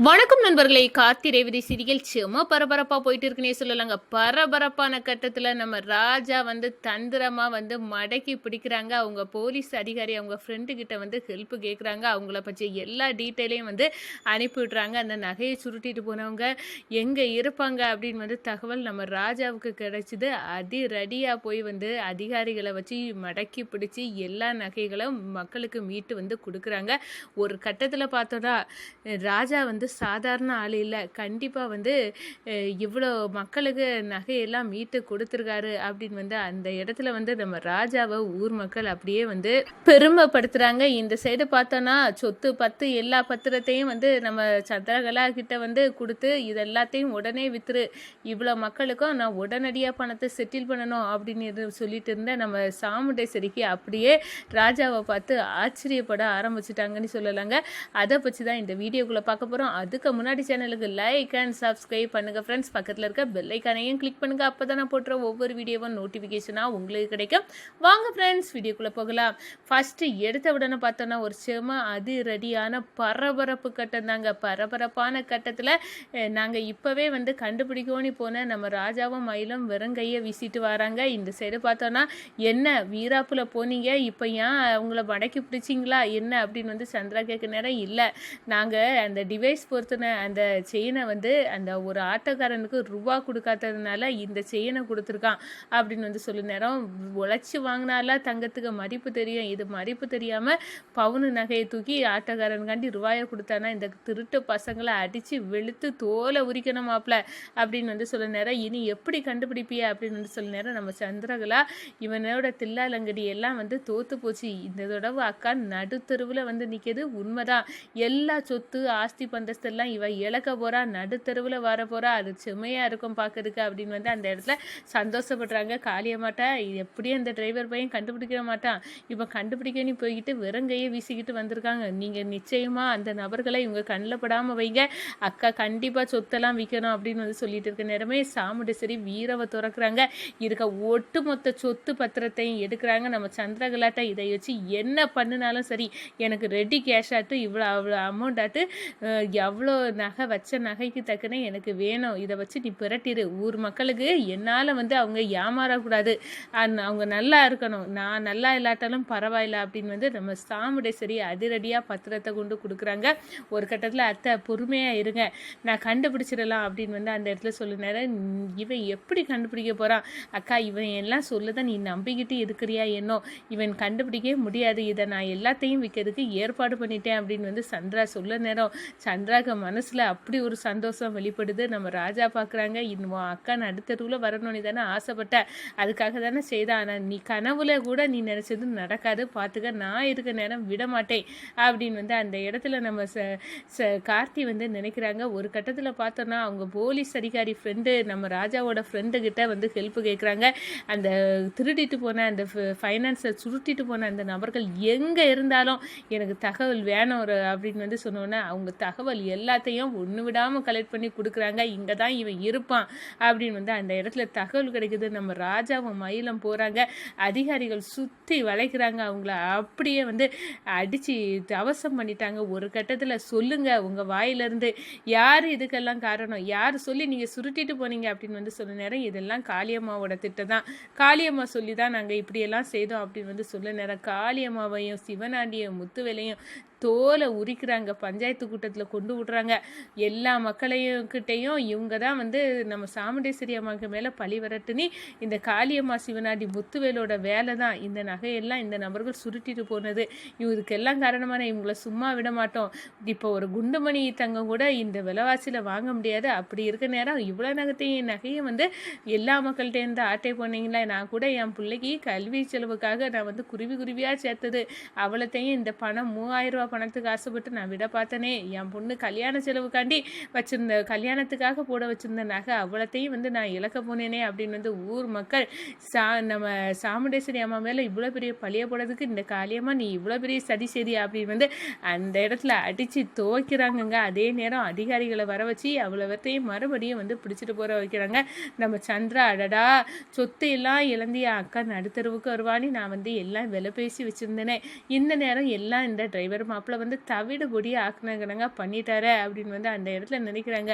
வணக்கம் நண்பர்களே. கார்த்தி ரேவதி சீரியல் சும்மா பரபரப்பாக போயிட்டு இருக்குன்னே சொல்லலாங்க. பரபரப்பான கட்டத்தில் நம்ம ராஜா வந்து தந்திரமாக வந்து மடக்கி பிடிக்கிறாங்க. அவங்க போலீஸ் அதிகாரி அவங்க ஃப்ரெண்டு கிட்ட வந்து ஹெல்ப் கேட்குறாங்க அவங்கள பற்றி எல்லா டீட்டெயிலையும் வந்து அனுப்பி விட்றாங்க. அந்த நகையை சுருட்டிட்டு போனவங்க எங்கே இருப்பாங்க அப்படின்னு வந்து தகவல் நம்ம ராஜாவுக்கு கிடைச்சிது. அதிரடியாக போய் வந்து அதிகாரிகளை வச்சு மடக்கி பிடிச்சி எல்லா நகைகளும் மக்களுக்கு மீட்டு வந்து கொடுக்குறாங்க. ஒரு கட்டத்தில் பார்த்தோன்னா ராஜா வந்து சாதாரண ஆள் இல்லை. கண்டிப்பாக வந்து இவ்வளோ மக்களுக்கு நகையெல்லாம் மீட்டு கொடுத்துருக்காரு அப்படின்னு வந்து அந்த இடத்துல வந்து நம்ம ராஜாவை ஊர் மக்கள் அப்படியே வந்து பெருமைப்படுத்துகிறாங்க இந்த சைடு பார்த்தோன்னா சொத்து பத்து எல்லா பத்திரத்தையும் வந்து நம்ம சந்திரகலா கிட்ட வந்து கொடுத்து இது எல்லாத்தையும் உடனே வித்துரு. இவ்வளோ மக்களுக்கும் நான் உடனடியாக பணத்தை செட்டில் பண்ணணும் அப்படின்னு சொல்லிட்டு இருந்த நம்ம சாமுண்டேஸ்வரிக்கு அப்படியே ராஜாவை பார்த்து ஆச்சரியப்பட ஆரம்பிச்சிட்டாங்கன்னு சொல்லலாங்க. அதை பற்றி தான் இந்த வீடியோக்குள்ளே பார்க்க போகிறோம் அதுக்கு முன்னாடி சேனலுக்கு லைக் அண்ட் சப்ஸ்கிரைப் பண்ணுங்கள் ஃப்ரெண்ட்ஸ் பக்கத்தில் இருக்க பெல் ஐக்கானையும் கிளிக் பண்ணுங்கள் அப்போ தான் நான் போட்டுற ஒவ்வொரு வீடியோவும் நோட்டிஃபிகேஷனாக உங்களுக்கு கிடைக்கும். வாங்க ஃப்ரெண்ட்ஸ் வீடியோக்குள்ளே போகலாம். ஃபஸ்ட்டு எடுத்த உடனே பார்த்தோன்னா ஒரு செம அதிரடியான பரபரப்பு கட்டம் தாங்க. பரபரப்பான கட்டத்தில் நாங்கள் இப்போவே வந்து கண்டுபிடிக்கோன்னு போன நம்ம ராஜாவும் மயிலும் வெறுங்கையை வீசிட்டு வராங்க. இந்த சைடு பார்த்தோன்னா என்ன வீராப்பில் போனீங்க? இப்போ ஏன் அவங்கள மடக்கி பிடிச்சிங்களா? என்ன? அப்படின்னு வந்து சந்திரா கேட்க நேரம் இல்லை. நாங்கள் அந்த டிவைஸ் பொறுத்தின அந்த செயினை வந்து அந்த ஒரு ஆட்டோக்காரனுக்கு ரூபா கொடுக்காததுனால இந்த செயினை கொடுத்துருக்கான் அப்படின்னு வந்து சொல்லி. நேரம் உழைச்சி வாங்கினாலாம் தங்கத்துக்கு மதிப்பு தெரியும். இது மதிப்பு தெரியாமல் பவுனு நகையை தூக்கி ஆட்டோக்காரனுக்காண்டி ரூபாயை கொடுத்தானா இந்த திருட்டு பசங்களை அடித்து வெளுத்து தோலை உரிக்கணும் உரிக்கணுமாப்ல அப்படின்னு வந்து சொல்ல. நேரம் இனி எப்படி கண்டுபிடிப்பிய அப்படின்னு வந்து சொல்ல. நேரம் நம்ம சந்திரகலா இவனோட தில்லாலங்கடி எல்லாம் வந்து தோத்து போச்சு. இந்த தடவை அக்கா நடுத்தருவில் வந்து நிற்கிது உண்மைதான். எல்லா சொத்து ஆஸ்தி பந்த அந்தஸ்தெல்லாம் இவ இழக்க போறா நடுத்தருவில் வர போறா அது செம்மையா இருக்கும் பார்க்குறதுக்கு அப்படின்னு வந்து அந்த இடத்துல சந்தோஷப்படுறாங்க. காளியம்மாட்டா எப்படியும் அந்த டிரைவர் பையன் கண்டுபிடிக்க மாட்டான்? இப்போ கண்டுபிடிக்கணும் போய்கிட்டு வெறுங்கையை வீசிக்கிட்டு வந்திருக்காங்க. நீங்கள் நிச்சயமா அந்த நபர்களை இவங்க கண்ணில் படாமல் வைங்க. அக்கா கண்டிப்பாக சொத்தெல்லாம் விற்கணும் அப்படின்னு வந்து சொல்லிட்டு இருக்க நேரமே சாமுண்டேஸ்வரி வீரவை துறக்குறாங்க. இருக்க ஒட்டுமொத்த சொத்து பத்திரத்தையும் எடுக்கிறாங்க. நம்ம சந்திரகலாட்டா இதை வச்சு என்ன பண்ணினாலும் சரி எனக்கு ரெடி கேஷ் ஆட்டு இவ்வளோ அவ்வளோ அமௌண்ட் ஆட்டு எவ்வளோ நகை வச்ச நகைக்கு தக்கனே எனக்கு வேணும். இதை வச்சு நீ பிரட்டிரு. ஊர் மக்களுக்கு என்னால் வந்து அவங்க ஏமாறக்கூடாது. அந் அவங்க நல்லா இருக்கணும். நான் நல்லா இல்லாட்டாலும் பரவாயில்ல அப்படின்னு வந்து நம்ம சாமுடேஸ்வரி அதிரடியாக பத்திரத்தை கொண்டு கொடுக்குறாங்க. ஒரு கட்டத்தில் அத்தை பொறுமையாக இருங்க. நான் கண்டுபிடிச்சிடலாம். அப்படின்னு வந்து அந்த இடத்துல சொல்ல நேரம் இவன் எப்படி கண்டுபிடிக்க போகிறான் அக்கா இவன் எல்லாம் சொல்லுதான் நீ நம்பிக்கிட்டு இருக்கிறியா என்னோ? இவன் கண்டுபிடிக்கவே முடியாது. இதை நான் எல்லாத்தையும் விற்கிறதுக்கு ஏற்பாடு பண்ணிட்டேன். அப்படின்னு வந்து சந்திரா சொல்ல நேரம் சந்திராக்கு மனசில் அப்படி ஒரு சந்தோஷம் வெளிப்படுது. நம்ம ராஜா பார்க்குறாங்க இன்னும் அக்கா நடுத்தருவில் வரணும்னு தானே ஆசைப்பட்ட. அதுக்காக தானே செய்தான் ஆனால் நீ கனவுல கூட நீ நினச்சது நடக்காது. பார்த்துக்க நான் இருக்க நேரம் விட மாட்டேன். அப்படின்னு வந்து அந்த இடத்துல நம்ம ச ச கார்த்தி வந்து நினைக்கிறாங்க. ஒரு கட்டத்தில் பார்த்தோன்னா அவங்க போலீஸ் அதிகாரி ஃப்ரெண்டு நம்ம ராஜாவோட ஃப்ரெண்டு கிட்ட வந்து ஹெல்ப் கேட்குறாங்க அந்த திருடிட்டு போன அந்த ஃபைனான்ஸை சுருட்டிட்டு போன அந்த நபர்கள் எங்கே இருந்தாலும் எனக்கு தகவல் வேணும் ஒரு அப்படின்னு வந்து சொன்னோன்னே அவங்க தகவல் எல்லாத்தையும் ஒன்று விடாமல் கலெக்ட் பண்ணி கொடுக்குறாங்க. இங்கே தான் இவன் இருப்பான். அப்படின்னு வந்து அந்த இடத்துல தகவல் கிடைக்குது. நம்ம ராஜாவும் மயிலம் போகிறாங்க அதிகாரிகள் சுற்றி வளைக்கிறாங்க. அவங்கள அப்படியே வந்து அடித்து தவசம் பண்ணிட்டாங்க. ஒரு கட்டத்தில் சொல்லுங்கள் உங்கள் வாயிலிருந்து. யார் இதுக்கெல்லாம் காரணம்? யார் சொல்லி நீங்கள் சுருட்டிட்டு போனீங்க? அப்படின்னு வந்து சொல்ல நேரம் இதெல்லாம் காளியம்மாவோட திட்டம் தான். காளியம்மா சொல்லி தான் நாங்கள் இப்படியெல்லாம் செய்தோம் அப்படின்னு வந்து சொல்ல நேரம் காளியம்மாவையும் சிவனாண்டியும் முத்துவேலையும் தோலை உரிக்கிறாங்க. பஞ்சாயத்து கூட்டத்தில் கொண்டு விடுறாங்க. எல்லா மக்களையும் கிட்டேயும் இவங்க தான் வந்து நம்ம சாமுண்டேஸ்வரி அம்மாவுக்கு மேலே பழி வரட்டுனி இந்த காளியம்மா சிவனாடி முத்துவேலோட வேலை தான் இந்த நகையெல்லாம் இந்த நபர்கள் சுருட்டிட்டு போனது. இவருக்கெல்லாம் காரணமான இவங்கள சும்மா விட மாட்டோம். இப்போ ஒரு குண்டுமணி தங்கம் கூட இந்த விலைவாசியில் வாங்க முடியாது. அப்படி இருக்க நேரம் இவ்வளோ நகத்தையும் நகையும் வந்து எல்லா மக்கள்கிட்டேருந்து ஆட்டை போனீங்களா? நான் கூட என் பிள்ளைக்கு கல்வி செலவுக்காக நான் வந்து குருவி குருவியாக சேர்த்தது. அவளத்தையும் இந்த பணம் மூவாயிரம் ரூபா பணத்துக்கு ஆசைப்பட்டு நான் விட பார்த்தனே. என் பொண்ணு கல்யாண செலவுக்காண்டி வச்சிருந்த கல்யாணத்துக்காக போட வச்சிருந்த நகை அவ்வளோத்தையும் வந்து நான் இழக்க போனேனே அப்படின்னு வந்து ஊர் மக்கள் சா நம்ம சாமுண்டேஸ்வரி அம்மா மேலே இவ்வளோ பெரிய பழிய போடுறதுக்கு இந்த காலியமாக நீ இவ்வளோ பெரிய சதி சரி அப்படின்னு வந்து அந்த இடத்துல அடித்து துவைக்கிறாங்கங்க. அதே நேரம் அதிகாரிகளை வர வச்சு அவ்வளோத்தையும் மறுபடியும் வந்து பிடிச்சிட்டு போகிற வைக்கிறாங்க. நம்ம சந்திரா அடடா சொத்து எல்லாம் இழந்திய அக்கா நடுத்தருவுக்கு வருவானி நான் வந்து எல்லாம் விலை பேசி வச்சுருந்தேனே. இந்த நேரம் எல்லாம் இந்த டிரைவர் மாப்பிள்ளை மாப்பிள்ளை வந்து தவிடு பொடியை ஆக்குனாங்க பண்ணிட்டாரு அப்படின்னு வந்து அந்த இடத்துல நினைக்கிறாங்க.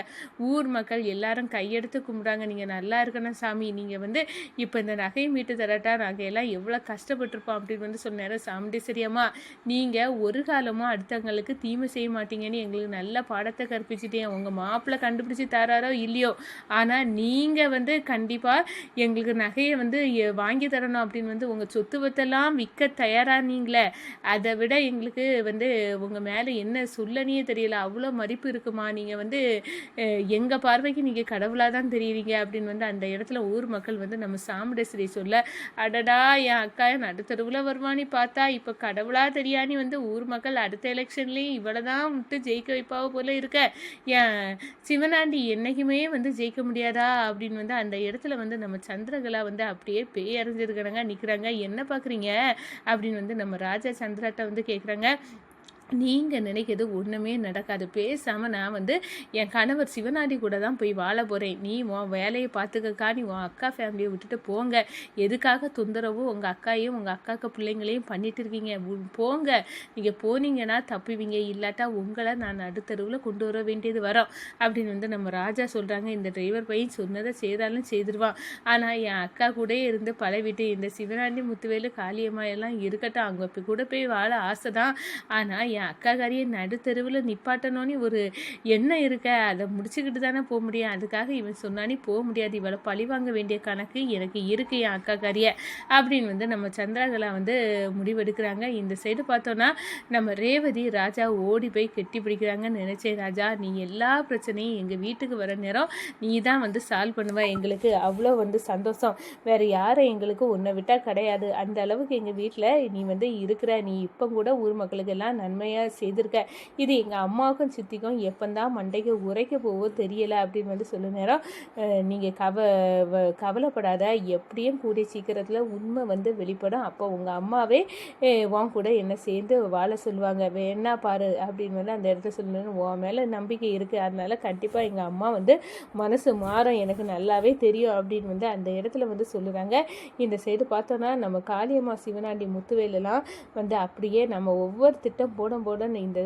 ஊர் மக்கள் எல்லாரும் கையெடுத்து கும்பிட்றாங்க. நீங்கள் நல்லா இருக்கணும் சாமி. நீங்கள் வந்து இப்போ இந்த நகையை மீட்டு தரட்டா நகையெல்லாம் எவ்வளோ கஷ்டப்பட்டிருப்போம் அப்படின்னு வந்து சொன்னார் சாமுண்டேஸ்வரியம்மா நீங்கள் ஒரு காலமாக அடுத்தவங்களுக்கு தீமை செய்ய மாட்டீங்கன்னு எங்களுக்கு நல்ல பாடத்தை கற்பிச்சிட்டேன் உங்கள் மாப்பிள்ளை கண்டுபிடிச்சி தராரோ இல்லையோ? ஆனால் நீங்கள் வந்து கண்டிப்பாக எங்களுக்கு நகையை வந்து வாங்கி தரணும் அப்படின்னு வந்து உங்கள் சொத்து வத்தெல்லாம் விற்க தயாரானீங்களே அதை விட எங்களுக்கு வந்து உங்கள் மேலே என்ன சொல்லனே தெரியல. அவ்வளோ மதிப்பு இருக்குமா? நீங்கள் வந்து எங்கள் பார்வைக்கு நீங்கள் கடவுளாக தான் தெரியுறீங்க அப்படின்னு வந்து அந்த இடத்துல ஊர் மக்கள் வந்து நம்ம சாமுடேஸ்வரி சொல்ல அடடா என் அக்கா நடுத்தருவில் வருவானி பார்த்தா இப்போ கடவுளாக தெரியான்னு வந்து ஊர் மக்கள் அடுத்த எலெக்ஷன்லேயும் இவ்வளோ தான் விட்டு ஜெயிக்க வைப்பாவ போல இருக்க. என் சிவனாண்டி என்னைக்குமே வந்து ஜெயிக்க முடியாதா? அப்படின்னு வந்து அந்த இடத்துல வந்து நம்ம சந்திரகலா வந்து அப்படியே பேய் அறிஞ்சிருக்கிறாங்க நிற்கிறாங்க என்ன பார்க்குறீங்க அப்படின்னு வந்து நம்ம ராஜா சந்திராட்ட வந்து கேட்குறாங்க நீங்கள் நினைக்கிறது ஒன்றுமே நடக்காது. பேசாமல் நான் வந்து என் கணவர் சிவனாடி கூட தான் போய் வாழ போகிறேன் நீ உன் வேலையை பார்த்துக்கக்கா நீ உன் அக்கா ஃபேமிலியை விட்டுட்டு போங்க. எதுக்காக தொந்தரவும் உங்கள் அக்காயும் உங்கள் அக்காக்கு பிள்ளைங்களையும் பண்ணிட்டு இருக்கீங்க. உ- போங்க. நீங்கள் போனீங்கன்னா தப்புவீங்க. இல்லாட்டா உங்களை நான் நடுத்தருவில் கொண்டு வர வேண்டியது வரும். அப்படின்னு வந்து நம்ம ராஜா சொல்கிறாங்க இந்த டிரைவர் பையன் சொன்னதை செய்தாலும் செய்திருவான். ஆனால் என் அக்கா கூட இருந்து பழவிட்டு இந்த சிவநாண்டி முத்துவேலு காளியம்மா எல்லாம் இருக்கட்டும். அவங்க கூட போய் வாழ ஆசை தான். ஆனால் என் அக்காக்காரியை நடுத்தருவில் நிப்பாட்டணும்னு ஒரு எண்ணம் இருக்க? அதை முடிச்சுக்கிட்டு தானே போக முடியும். அதுக்காக இவன் சொன்னானே போக முடியாது. இவளை பழி வாங்க வேண்டிய கணக்கு எனக்கு இருக்கு என் அக்காக்காரிய அப்படின்னு வந்து நம்ம சந்திராகலா வந்து முடிவெடுக்கிறாங்க. இந்த சைடு பார்த்தோன்னா நம்ம ரேவதி ராஜா ஓடி போய் கெட்டி பிடிக்கிறாங்கன்னு நினைச்சேன் ராஜா நீ எல்லா பிரச்சனையும் எங்கள் வீட்டுக்கு வர நேரம் நீ தான் வந்து சால்வ் பண்ணுவ. எங்களுக்கு அவ்வளோ வந்து சந்தோஷம். வேற யாரும் எங்களுக்கு உன்னை விட்டால் கிடையாது. அந்த அளவுக்கு எங்கள் வீட்டில் நீ வந்து இருக்கிற நீ இப்போ கூட ஊர் மக்களுக்கு எல்லாம் நன்மையாக செய்திருக்க. இது எங்கள் அம்மாவுக்கும் சித்திக்கும் எப்போந்தான் மண்டைக்கு உரைக்க போவோ தெரியலை அப்படின்னு வந்து சொல்ல நேரம் நீங்கள் கவ வ- கவலைப்படாத. எப்படியும் கூடிய சீக்கிரத்தில் உண்மை வந்து வெளிப்படும். அப்போ உங்கள் அம்மாவே உன் கூட என்ன சேர்ந்து வாழ சொல்லுவாங்க. வேணா பாரு? அப்படின்னு வந்து அந்த இடத்த சொல்லணும்னு உன் மேலே நம்பிக்கை இருக்குது அதனால கண்டிப்பாக எங்கள் அம்மா வந்து மனசு மாறும். எனக்கு நல்லாவே தெரியும். அப்படின்னு வந்து அந்த இடத்துல வந்து சொல்லுறாங்க. இந்த சைடு பார்த்தோன்னா நம்ம காளியம்மா சிவனாண்டி முத்துவேலெல்லாம் வந்து அப்படியே நம்ம ஒவ்வொரு திட்டம் போட போட இந்த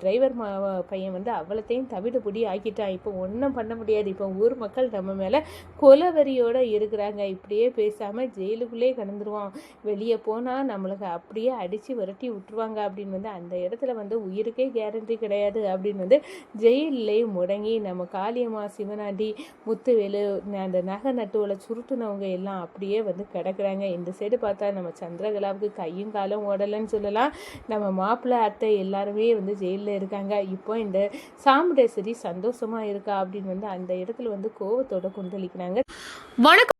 டிரைவர் மா பையன் வந்து அவ்வளோத்தையும் தவிடுபடி ஆக்கிட்டான் இப்போ ஒன்றும் பண்ண முடியாது. இப்போ ஊர் மக்கள் நம்ம மேலே கொலவெறியோட இருக்கிறாங்க. இப்படியே பேசாமல் ஜெயிலுக்குள்ளே கடந்துருவான். வெளியே போனால் நம்மளுக்கு அப்படியே அடித்து விரட்டி விட்டுருவாங்க அப்படின்னு வந்து அந்த இடத்துல வந்து உயிருக்கே கேரண்டி கிடையாது அப்படின்னு வந்து ஜெயிலே முடங்கி நம்ம காளியம்மா சிவனாண்டி முத்துவேலு ந- அந்த நகை நட்டுவில் சுருட்டுனவங்க எல்லாம் அப்படியே வந்து கிடக்குறாங்க. இந்த சைடு பார்த்தா நம்ம சந்திரகலாவுக்கு கையும் காலும் ஓடலைன்னு சொல்லலாம். நம்ம மாப்பிள்ளை அத்தை எல்லாருமே வந்து ஜெயிலில் இருக்காங்க. இப்போ இந்த சாமுண்டேஸ்வரி சந்தோஷமா இருக்கா அப்படின்னு வந்து அந்த இடத்துல வந்து கோவத்தோட கொந்தளிக்கிறாங்க. வணக்கம்.